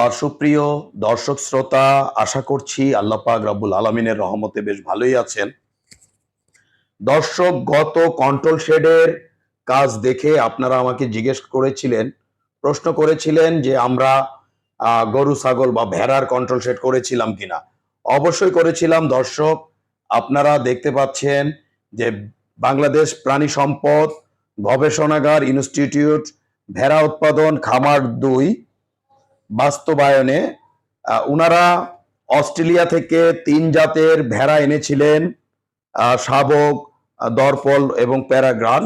আর সুপ্রিয় দর্শক শ্রোতা, আশা করছি আল্লাহ পাক রব্বুল আলমিনের রহমতে বেশ ভালোই আছেন। দর্শক, গত কন্ট্রোল শেডের কাজ দেখে আপনারা আমাকে জিজ্ঞেস করেছিলেন, প্রশ্ন করেছিলেন যে আমরা গরু, ছাগল বা ভেড়ার কন্ট্রোল শেড করেছিলাম কিনা। অবশ্যই করেছিলাম দর্শক, আপনারা দেখতে পাচ্ছেন যে বাংলাদেশ প্রাণী সম্পদ গবেষণাগার ইনস্টিটিউট ভেড়া উৎপাদন খামার দুই বাস্তবায়নে উনারা অস্ট্রেলিয়া থেকে তিন জাতের ভেড়া এনেছিলেন শাবক দর্পল এবং প্যারাগ্রান।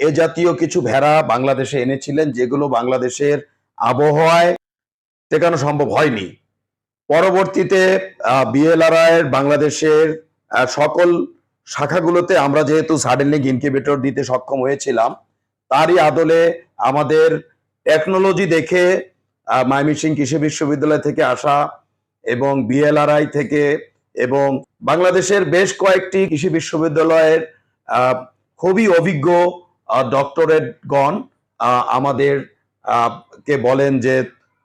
এ জাতীয় কিছু ভেড়া বাংলাদেশে এনেছিলেন, যেগুলো বাংলাদেশের আবহাওয়ায় টেকানো সম্ভব হয়নি। পরবর্তীতে বিএলআরআই এর বাংলাদেশের সকল শাখাগুলোতে আমরা যেহেতু সাডেনলিং ইনকিউবেটর দিতে সক্ষম হয়েছিলাম, তারই আদলে আমাদের টেকনোলজি দেখে আহ, ময়মনসিংহ কৃষি বিশ্ববিদ্যালয় থেকে আসা এবং বিএলআরআই থেকে এবং বাংলাদেশের বেশ কয়েকটি কৃষি বিশ্ববিদ্যালয়ের খুবই অভিজ্ঞ ডক্টরেটগণ আমাদের কে বলেন যে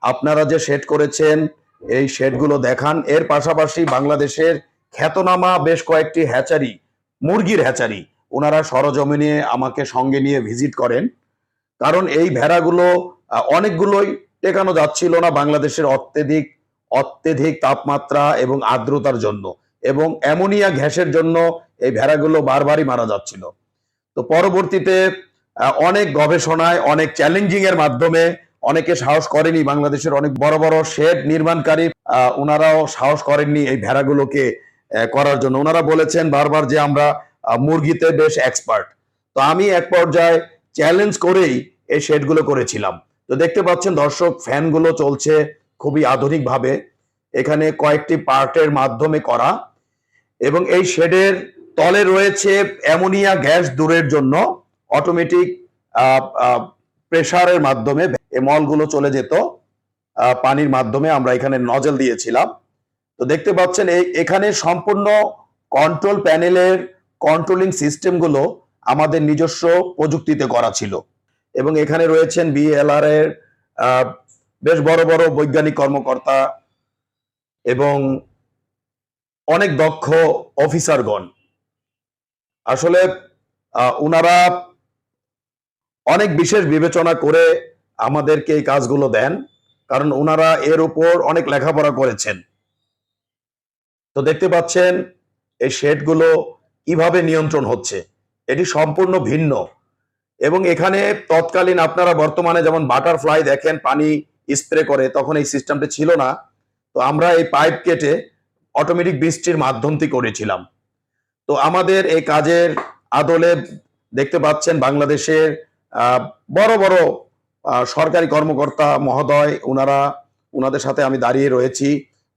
আপনারা যে শেড করেছেন এই শেডগুলো দেখান। এর পাশাপাশি বাংলাদেশের খ্যাতনামা বেশ কয়েকটি হ্যাচারি মুরগির হ্যাচারি ওনারা সরজমিনে আমাকে সঙ্গে নিয়ে ভিজিট করেন। কারণ এই ভেড়াগুলো অনেকগুলোই টেকানো যাচ্ছিল না বাংলাদেশের অত্যধিক অত্যধিক তাপমাত্রা এবং আর্দ্রতার জন্য। এবং অ্যামোনিয়া গ্যাসের জন্য এই ভেড়াগুলো বারবারই মারা যাচ্ছিল। তো পরবর্তীতে অনেক গবেষণায়, অনেক চ্যালেঞ্জিং এর মাধ্যমে অনেকে সাহস করেনি বাংলাদেশের অনেক বড় বড় শেড নির্মাণকারী ওনারাও সাহস করেননি এই ভেড়াগুলোকে করার জন্য। ওনারা বলেছেন বারবার যে আমরা মুরগিতে বেশ এক্সপার্ট তো আমি এক পর্যায়ে চ্যালেঞ্জ করেই এই শেডগুলো করেছিলাম। তো দেখতে পাচ্ছেন দর্শক, ফ্যানগুলো চলছে খুবই আধুনিকভাবে। এখানে কয়েকটি পার্টের মাধ্যমে করা এবং এই শেডের তলে রয়েছে অ্যামোনিয়া গ্যাস দূরের জন্য অটোমেটিক প্রেসারের মাধ্যমে এই মলগুলো চলে যেত। পানির মাধ্যমে আমরা এখানে নজল দিয়েছিলাম। তো দেখতে পাচ্ছেন এই, এখানে সম্পূর্ণ কন্ট্রোল প্যানেলের কন্ট্রোলিং সিস্টেমগুলো আমাদের নিজস্ব প্রযুক্তিতে করা ছিল। এবং এখানে রয়েছেন বিএলআর এর বেশ বড় বড় বৈজ্ঞানিক কর্মকর্তা এবং অনেক দক্ষ অফিসারগণ। আসলে উনারা অনেক বিশেষ বিবেচনা করে আমাদেরকে এই কাজগুলো দেন, কারণ ওনারা এর উপর অনেক লেখাপড়া করেছেন। তো দেখতে পাচ্ছেন, এই শেডগুলো কীভাবে নিয়ন্ত্রণ হচ্ছে, এটি সম্পূর্ণ ভিন্ন। এবং এখানে তৎকালীন আপনারা বর্তমানে যেমন বাটারফ্লাই দেখেন, পানি স্প্রে করে, তখন এই সিস্টেমটা ছিল না। তো আমরা এই পাইপ কেটে অটোমেটিক বৃষ্টির মাধ্যমটি করেছিলাম। তো আমাদের এই কাজের আদলে দেখতে পাচ্ছেন বাংলাদেশের বড় বড় সরকারি কর্মকর্তা মহোদয় ওনারা ওনাদের সাথে আমি দাঁড়িয়ে রয়েছি।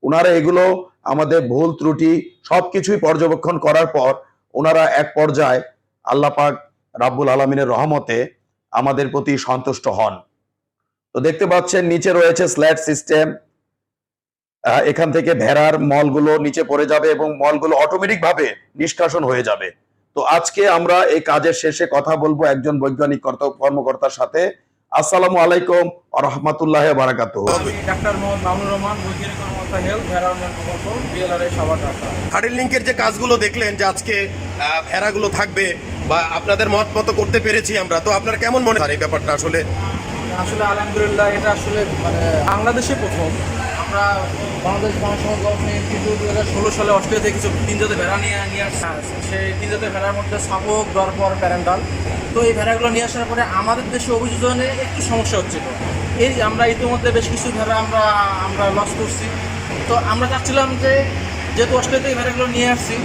ওনারা এগুলো আমাদের ভুল ত্রুটি সবকিছুই পর্যবেক্ষণ করার পর ওনারা এক পর্যায়ে আল্লাহ পাক রাব্বুল আলমিনের রহমতে আমাদের প্রতি সন্তুষ্ট হন। তো দেখতে পাচ্ছেন নিচে রয়েছে স্ল্যাট সিস্টেম এখান থেকে ভেড়ার মলগুলো নিচে পড়ে যাবে এবং মলগুলো অটোমেটিক ভাবে নিষ্কাশন হয়ে যাবে। তো আজকে আমরা এই কাজের শেষে কথা বলব একজন বৈজ্ঞানিক কর্ত- কর্মকর্তার সাথে। আসসালামু আলাইকুম রহমতুল্লাহ বারাকাত ডাক্তার মোহাম্মদ মামুনুর রহমান বৈজ্ঞানিক কর্মকর্তা হেলথ ভেড়া উন্নয়ন প্রকল্প বিএলআর এর সবার ডাক্তার হার্ডের লিঙ্কের যে কাজগুলো দেখলেন যে আজকে আহ, ভেড়াগুলো থাকবে বা আপনাদের মত মতো করতে পেরেছি আমরা। তো আপনার কেমন মনে হয় এই ব্যাপারটা আসলে? আসলে আলহামদুলিল্লাহ এটা আসলে মানে বাংলাদেশে প্রথম। আমরা বাংলাদেশ বাংলা সমাজ গঠনে কিন্তু দু হাজার ষোলো সালে অস্ট্রেলিয়া থেকে কিছু তিন জাতের ভেড়া নিয়ে নিয়ে আসছে সেই তিন জাতের ভেড়ার মধ্যে সাপক দরপর, প্যারেন্টাল। তো এই ভেড়াগুলো নিয়ে আসার পরে আমাদের দেশে অভিযোজনে একটু সমস্যা হচ্ছিল। এই আমরা ইতিমধ্যে বেশ কিছু ভেড়া আমরা আমরা লস করছি। তো আমরা চাচ্ছিলাম যে যেহেতু অস্ট্রেলিয়া থেকে ভেড়াগুলো নিয়ে আসছি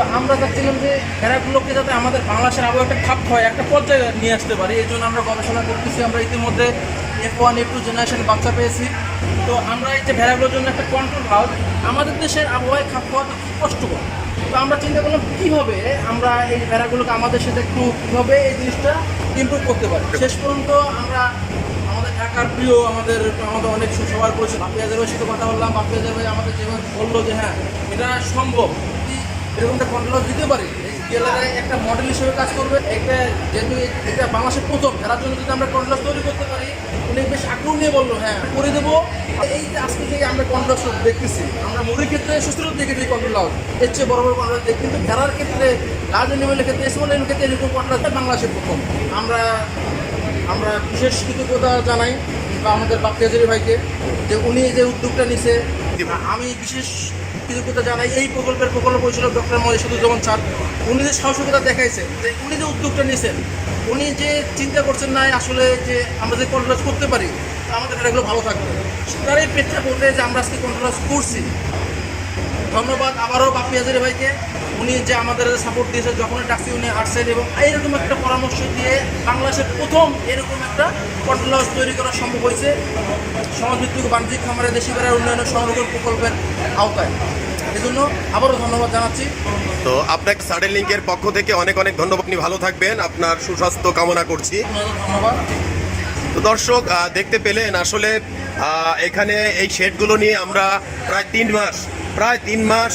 তো আমরা চাচ্ছিলাম যে ভেড়াগুলোকে যাতে আমাদের বাংলাদেশের আবহাওয়া একটা খাপ হয় একটা পর্যায়ে নিয়ে আসতে পারি। এই জন্য আমরা গবেষণা করতেছি, আমরা ইতিমধ্যে F one F two generation বাচ্চা পেয়েছি। তো আমরা এই যে ভেড়াগুলোর জন্য একটা কন্ট্রোল হাউস আমাদের দেশের আবহাওয়ায় খাপ খাওয়াতে খুব কষ্টকর। তো আমরা চিন্তা করলাম কীভাবে আমরা এই ভেড়াগুলোকে আমাদের সাথে একটু কীভাবে এই জিনিসটা ইমপ্রুভ করতে পারি। শেষ পর্যন্ত আমরা আমাদের ঢাকার প্রিয়, আমাদের আমাদের অনেক সবার পরিচিত বাপিয়াদের সাথে কথা বললাম। বাপিয়াদের ভাই আমাদের যেভাবে বলল যে হ্যাঁ এটা সম্ভব। এরকমটা কন্ট্রোল দিতে পারি জেলারে একটা মডেল হিসেবে কাজ করবে, একটা যেহেতু এটা বাংলাদেশের প্রথম, খেলার জন্য যদি আমরা কন্ট্রোল তৈরি করতে পারি, উনি বেশ আগ্রহ নিয়ে বলল হ্যাঁ করে দেবো। এই যে আজকে থেকে আমরা কন্ট্রোল দেখতেছি, আমরা মুড়ির ক্ষেত্রে সুস্থ দেখেছি কন্ট্রোল হাউস এর চেয়ে বড় বড় কন্ট্রোল দেখি, কিন্তু ভেড়ার ক্ষেত্রে লার্জ অ্যানিমেলের ক্ষেত্রে স্মল অ্যানিমেলের ক্ষেত্রে এরকম কন্ট্রোল বাংলাদেশের প্রথম। আমরা আমরা বিশেষ কৃতজ্ঞতা জানাই বা আমাদের বাপ্তিয়াজারি ভাইকে যে উনি যে উদ্যোগটা নিছে, আমি বিশেষ কৃতজ্ঞতা জানাই। এই প্রকল্পের প্রকল্প পরিচালক ডক্টর মহিষুজ্জামান স্যার। উনি যে সাহসিকতা দেখাইছেন, যে উনি যে উদ্যোগটা নিয়েছেন উনি যে চিন্তা করছেন না আসলে যে আমরা যে কন্ট্রোল করতে পারি আমাদের এগুলো ভালো থাকবে। তার এই প্রেক্ষাপটে যে আমরা আজকে কন্ট্রোল করছি, ধন্যবাদ আবারও বাপি হাজারি ভাইকে। উনি যে আমাদের সাপোর্ট দিয়েছে, যখন ডাকছি উনি আসছেন এবং এইরকম একটা পরামর্শ দিয়ে বাংলাদেশের প্রথম এরকম একটা কন্ট্রোল হাউস তৈরি করা সম্ভব হয়েছে। সমাজভিত্তিক বাণিজ্যিক খামারে দেশি বেড়ার উন্নয়ন সংরক্ষণ প্রকল্পের আওতায়। এজন্য আবারও ধন্যবাদ জানাচ্ছি। তো আপনাকে সাডেন লিঙ্কের পক্ষ থেকে অনেক অনেক ধন্যবাদ। আপনি ভালো থাকবেন। আপনার সুস্বাস্থ্য কামনা করছি। ধন্যবাদ। তো দর্শক দেখতে পেলেন আসলে এখানে এই শেডগুলো নিয়ে আমরা প্রায় তিন মাস প্রায় তিন মাস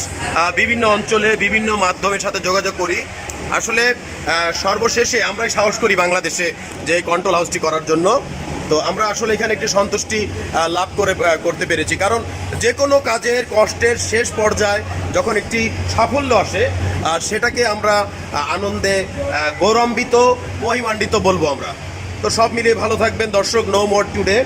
বিভিন্ন অঞ্চলে বিভিন্ন মাধ্যমের সাথে যোগাযোগ করি। আসলে সর্বশেষে আমরাই সাহস করি বাংলাদেশে যে এই কন্ট্রোল হাউসটি করার জন্য। তো আমরা আসলে এখানে একটি সন্তুষ্টি লাভ করে করতে পেরেছি। কারণ যে কোনো কাজের কষ্টের শেষ পর্যায়ে যখন একটি সাফল্য আসে সেটাকে আমরা আনন্দে গৌরম্বিত মহিমান্বিত বলব আমরা। তো সব মিলিয়ে ভালো থাকবেন দর্শক নো মোর টুডে